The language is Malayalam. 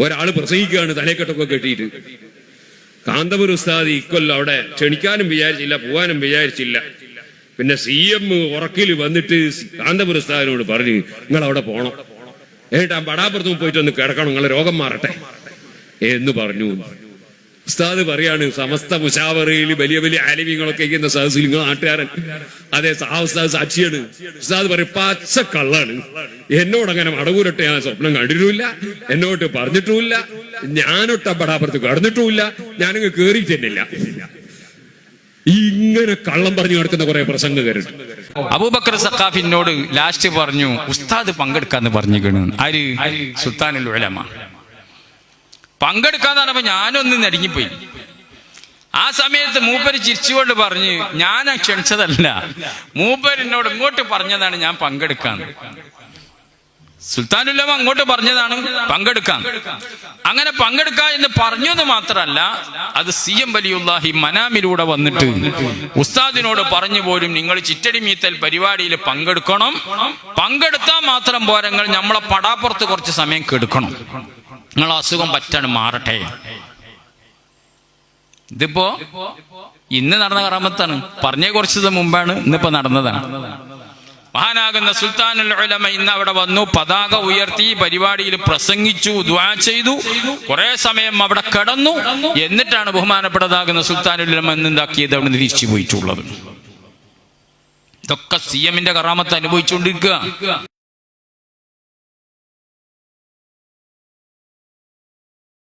ഒരാൾ പ്രസംഗിക്കുകയാണ് തലേക്കെട്ടൊക്കെ കെട്ടിയിട്ട്. കാന്തപുര ഉസ്താദ് ഇക്കൊല്ലം അവിടെ ക്ഷണിക്കാനും വിചാരിച്ചില്ല പോവാനും വിചാരിച്ചില്ല. പിന്നെ സി എം ഉറക്കിൽ വന്നിട്ട് കാന്തപുര ഉസ്താദിനോട് പറഞ്ഞു നിങ്ങൾ അവിടെ പോണം. എന്നിട്ട് ആ ബടാപ്പുറത്ത് പോയിട്ട് ഒന്ന് കിടക്കണം നിങ്ങളെ രോഗം മാറട്ടെ. എന്ന് പറഞ്ഞു. ഉസ്താദ് പറയാണ് സമസ്ത മുഷാവറയിൽ വലിയ വലിയ ആലിമ്യങ്ങളൊക്കെ ഇരിക്കുന്ന സദസ്സിൽ നിങ്ങൾ നാട്ടുകാരൻ. അതെ ആ ഉസ്താദ് സാക്ഷിയാണ്. ഉസ്താദ് പറയും പച്ച കള്ളാണ്. എന്നോട് അങ്ങനെ മടകൂരട്ടെ ഞാൻ സ്വപ്നം കണ്ടിട്ടുമില്ല. എന്നോട്ട് പറഞ്ഞിട്ടുമില്ല. ഞാനൊട്ട ബടാപ്പുറത്ത് കടന്നിട്ടുമില്ല. കേറി ചെന്നില്ല ഇങ്ങനെ കള്ളം പറഞ്ഞു നടക്കുന്ന കുറെ പ്രസംഗകരുണ്ട് അബൂബക്കർ സഖാഫിനോട് ലാസ്റ്റ് പറഞ്ഞു ഉസ്താദ് പങ്കെടുക്കാന്ന് പറഞ്ഞിക്കണ് ആര്? സുൽത്താനുൽ ഉലമ. പങ്കെടുക്കാന്ന് പറഞ്ഞപ്പോ ഞാനൊന്ന് നടുങ്ങിപ്പോയി ആ സമയത്ത് മൂപ്പര് ചിരിച്ചുകൊണ്ട് പറഞ്ഞു ഞാൻ ക്ഷണിച്ചതല്ല. എന്നോട് ഇങ്ങോട്ട് പറഞ്ഞതാണ് ഞാൻ പങ്കെടുക്കാൻ സുൽത്താനുല്ലമ അങ്ങോട്ട് പറഞ്ഞതാണ് പങ്കെടുക്കാം അങ്ങനെ പങ്കെടുക്ക എന്ന് പറഞ്ഞു എന്ന് മാത്രമല്ല അത് സി എം വലിയുല്ലാഹി മനാമിലൂടെ വന്നിട്ട് ഉസ്താദിനോട് പറഞ്ഞു പോലും നിങ്ങൾ ചിറ്റടി മീത്തൽ പരിപാടിയിൽ പങ്കെടുക്കണം. പങ്കെടുത്താൽ മാത്രം പോരങ്ങൾ നമ്മളെ പടാപ്പുറത്ത് കുറച്ച് സമയം കെടുക്കണം. നിങ്ങൾ അസുഖം പറ്റാണ് മാറട്ടെ. ഇതിപ്പോ ഇന്ന് നടന്ന കറാമത്താണ് പറഞ്ഞേ കുറച്ചത് മുമ്പാണ്. ഇന്നിപ്പോ നടന്നതാണ്. മഹാനാകുന്ന സുൽത്താനുൽ ഉലമ ഇന്ന് അവിടെ വന്നു പതാക ഉയർത്തി പരിപാടിയിൽ പ്രസംഗിച്ചു ദ്വാ ചെയ്തു. കുറെ സമയം അവിടെ കിടന്നു. എന്നിട്ടാണ് ബഹുമാനപ്പെട്ടതാകുന്ന സുൽത്താനുൽ ഉലമ എന്താക്കിയത്? അവിടെ തിരിച്ചു പോയിട്ടുള്ളത്. ഇതൊക്കെ സി എമ്മിന്റെ കറാമത്ത് അനുഭവിച്ചുകൊണ്ടിരിക്കുക.